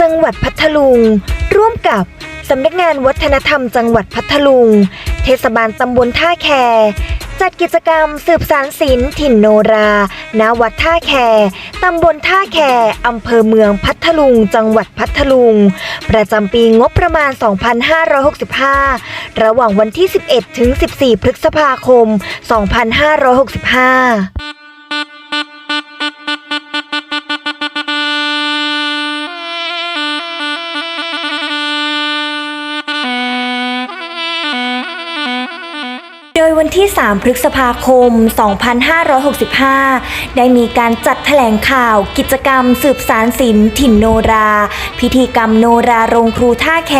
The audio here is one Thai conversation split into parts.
จังหวัดพัทลุง ร่วมกับสำนักงานวัฒนธรรมจังหวัดพัทลุง เทศบาลตำบลท่าแค จัดกิจกรรมสืบสารศิลป์ถิ่นโนราณวัดท่าแค ตำบลท่าแค อำเภอเมืองพัทลุง จังหวัดพัทลุง ประจำปีงบประมาณ 2565 ระหว่างวันที่ 11 ถึง 14 พฤษภาคม 2565 ที่ 3 พฤษภาคม 2565 ได้มีการจัดแถลงข่าวกิจกรรมสืบสารศิลป์ถิ่นโนรา พิธีกรรมโนราโรงครูท่าแค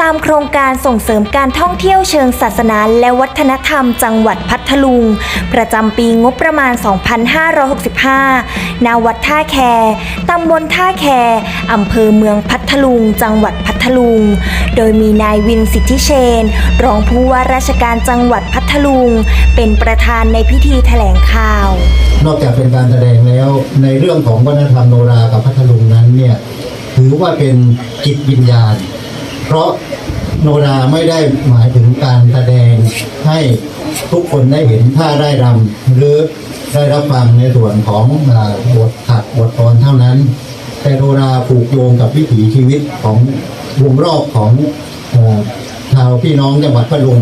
ตามโครงการส่งเสริมการท่องเที่ยวเชิงศาสนาและวัฒนธรรมจังหวัดพัทลุง ประจำปีงบประมาณ 2565 ณ วัดท่าแค ตำบลท่าแค อำเภอเมืองพัทลุง จังหวัดพัทลุง โดยมีนายวินสิทธิเชน รองผู้ว่าราชการจังหวัดพัทลุงเป็นประธานในพิธีแถลงข่าว นอกจากเป็นการแสดงแล้วในเรื่องของวัฒนธรรมโนรากับพัทลุงนั้นเนี่ยถือว่าเป็นจิตวิญญาณ เพราะโนราไม่ได้หมายถึงการแสดงให้ทุกคนได้เห็นท่าได้รำหรือได้รับฟังในส่วนของบทขัดบทกลอนเท่านั้น แต่โนราผูกโยงกับวิถีชีวิตของวงรอบของชาวพี่น้องจังหวัดพัทลุง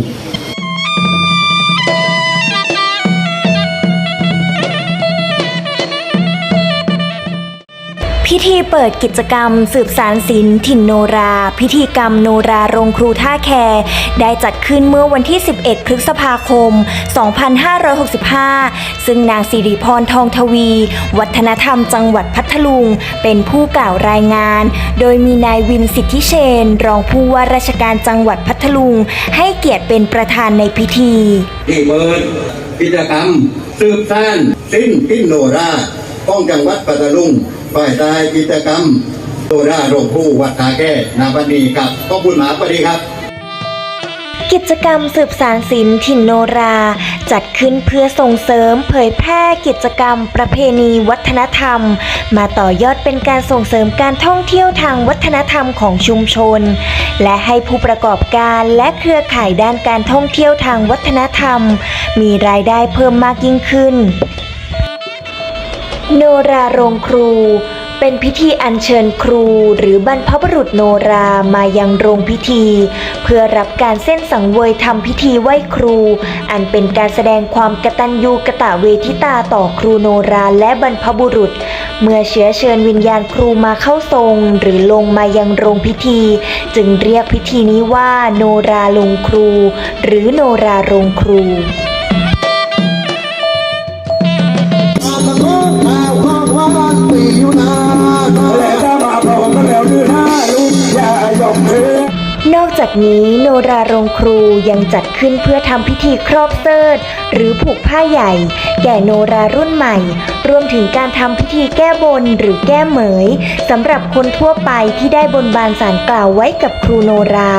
ธีเปิดกิจกรรม สืบสารศิลป์ถิ่นโนรา พิธีกรรมโนราโรงครูท่าแค ได้จัดขึ้นเมื่อวันที่ 11 พฤษภาคม 2565 ซึ่งนางสิริพรทองทวี วัฒนธรรมจังหวัดพัทลุง เป็นผู้กล่าวรายงาน โดยมีนายวินสิทธิเชน รองผู้ว่าราชการจังหวัดพัทลุง ให้เกียรติเป็นประธานในพิธีที่เปิดกิจกรรม สืบสานสิ้นพินโนราของจังหวัดปัตตาลุง ฝ่ายใต้กิจกรรมโนราโรงผู้วัดตาแก้นาบันดีครับขอบคุณหมาปดีครับ กิจกรรมสืบสารศิลป์ถิ่นโนรา จัดขึ้นเพื่อส่งเสริมเผยแพร่กิจกรรม ประเพณีวัฒนธรรม มาต่อยอดเป็นการส่งเสริมการท่องเที่ยวทางวัฒนธรรมของชุมชน และให้ผู้ประกอบการและเครือข่ายด้านการท่องเที่ยวทางวัฒนธรรม มีรายได้เพิ่มมากยิ่งขึ้น โนราโรงครู เป็นพิธีอัญเชิญครูหรือบรรพบุรุษโนรามายังโรงพิธี เพื่อรับการเส้นสังเวยทำพิธีไหว้ครู อันเป็นการแสดงความกตัญญูกะตะเวทิตาต่อครูโนราและบรรพบุรุษ เมื่อเชื้อเชิญวิญญาณครูมาเข้าทรง หรือลงมายังโรงพิธี จึงเรียกพิธีนี้ว่า โนราลงครู หรือโนราโรงครู นอกจากนี้โนราโรงครูยังจัดขึ้นเพื่อทำพิธีครอบเสิร์ธหรือผูกผ้าใหญ่ แก่โนรารุ่นใหม่ รวมถึงการทำพิธีแก้บนหรือแก้เหมยสำหรับคนทั่วไปที่ได้บนบานสารกล่าวไว้กับครูโนรา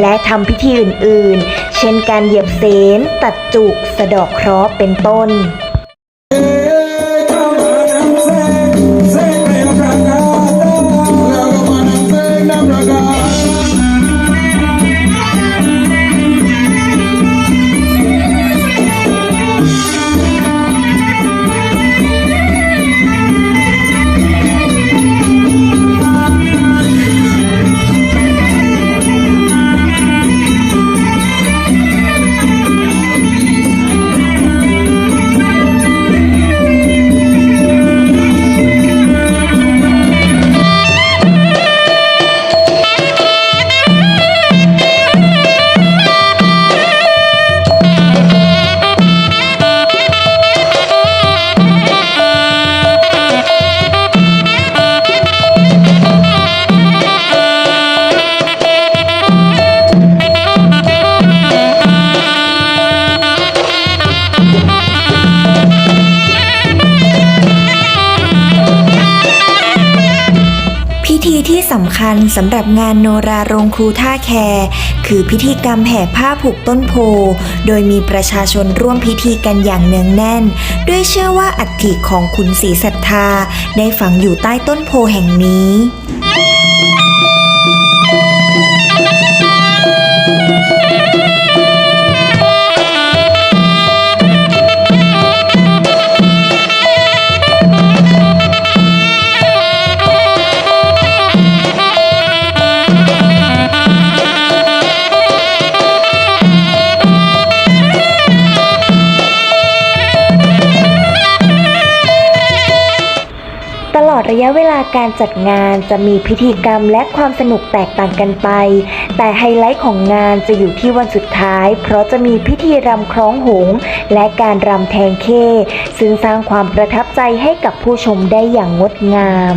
และทำพิธีอื่นๆ เช่นการเหยียบเสนตัดจุก สะดอกเคราะห์เป็นต้นำคัญสำหรับงานโนราโรงครูท่าแค คือพิธีกรรมแห่ผ้าผูกต้นโพ โดยมีประชาชนร่วมพิธีกันอย่างเนืองแน่น ด้วยเชื่อว่าอัฐิของขุนศรีศรัทธา ได้ฝังอยู่ใต้ต้นโพแห่งนี้ ระยะเวลาการจัดงานจะมีพิธีกรรมและความสนุกแตกต่างกันไป แต่ไฮไลท์ของงานจะอยู่ที่วันสุดท้าย เพราะจะมีพิธีรำคล้องหง และการรำแทงเคซึ่งสร้างความประทับใจให้กับผู้ชมได้อย่างงดงาม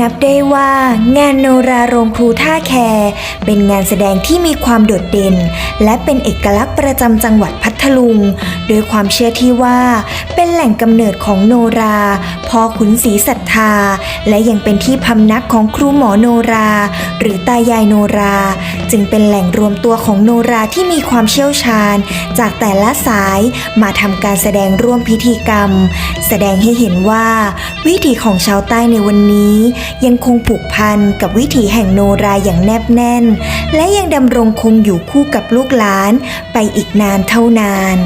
นับได้ว่างานโนราโรงครูท่าแค เป็นงานแสดงที่มีความโดดเด่น และเป็นเอกลักษณ์ประจำจังหวัดพัทลุง โดยความเชื่อที่ว่า เป็นแหล่งกำเนิดของโนราพ่อขุนศรีศรัทธา และยังเป็นที่พำนักของครูหมอโนรา หรือตายายโนรา จึงเป็นแหล่งรวมตัวของโนราที่มีความเชี่ยวชาญ จากแต่ละสายมาทำการแสดงร่วมพิธีกรรม แสดงให้เห็นว่า วิถีของชาวใต้ในวันนี้ยังคงผูกพันกับวิถีแห่งโนราอย่างแนบแน่น และยังดำรงคงอยู่คู่กับลูกหลานไปอีกนานเท่านาน